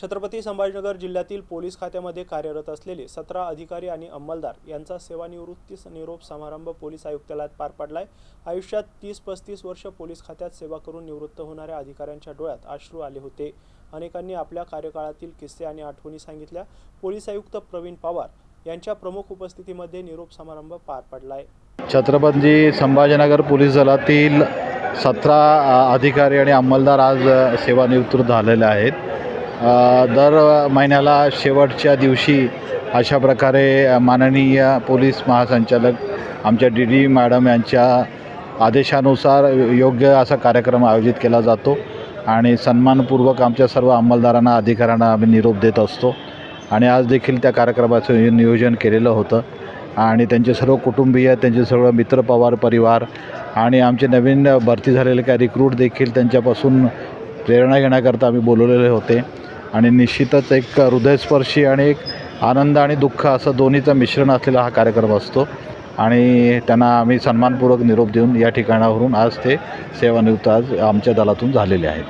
छत्रपती संभाजीनगर जिल्ह्यातील पोलीस खात्यामध्ये कार्यरत असलेले सतरा अधिकारी आणि अंमलदार यांचा सेवानिवृत्ती निरोप समारंभ पोलीस आयुक्तालयात पार पडलाय. आयुष्यात तीस पस्तीस वर्ष पोलीस खात्यात सेवा करून निवृत्त होणाऱ्या अधिकाऱ्यांच्या डोळ्यात अश्रू आले होते. अनेकांनी आपल्या कार्यकाळातील किस्से आणि आठवणी सांगितल्या. पोलीस आयुक्त प्रवीण पवार यांच्या प्रमुख उपस्थितीमध्ये निरोप समारंभ पार पडलाय. छत्रपती संभाजीनगर पोलीस दलातील सतरा अधिकारी आणि अंमलदार आज सेवानिवृत्त झालेले आहेत. दर महिन्याला शेवटच्या दिवशी अशा प्रकारे माननीय पोलीस महासंचालक आमच्या डी डी मॅडम यांच्या आदेशानुसार योग्य असा कार्यक्रम आयोजित केला जातो आणि सन्मानपूर्वक आमच्या सर्व अंमलदारांना अधिकाऱ्यांना आम्ही निरोप देत असतो. आणि आज देखील त्या कार्यक्रमाचं नियोजन केलेलं होतं. आणि त्यांचे सर्व कुटुंबीय त्यांचे सर्व मित्र पवार परिवार आणि आमचे नवीन भरती झालेले काही रिक्रूट देखील त्यांच्यापासून प्रेरणा घेण्याकरता आम्ही बोलवलेले होते. आणि निश्चितच एक हृदयस्पर्शी आणि एक आनंद आणि दुःख असं दोन्हीचं मिश्रण असलेला हा कार्यक्रम असतो. आणि त्यांना आम्ही सन्मानपूर्वक निरोप देऊन या ठिकाणावरून आज ते सेवानिवृत्त आज आमच्या दलातून झालेले आहेत.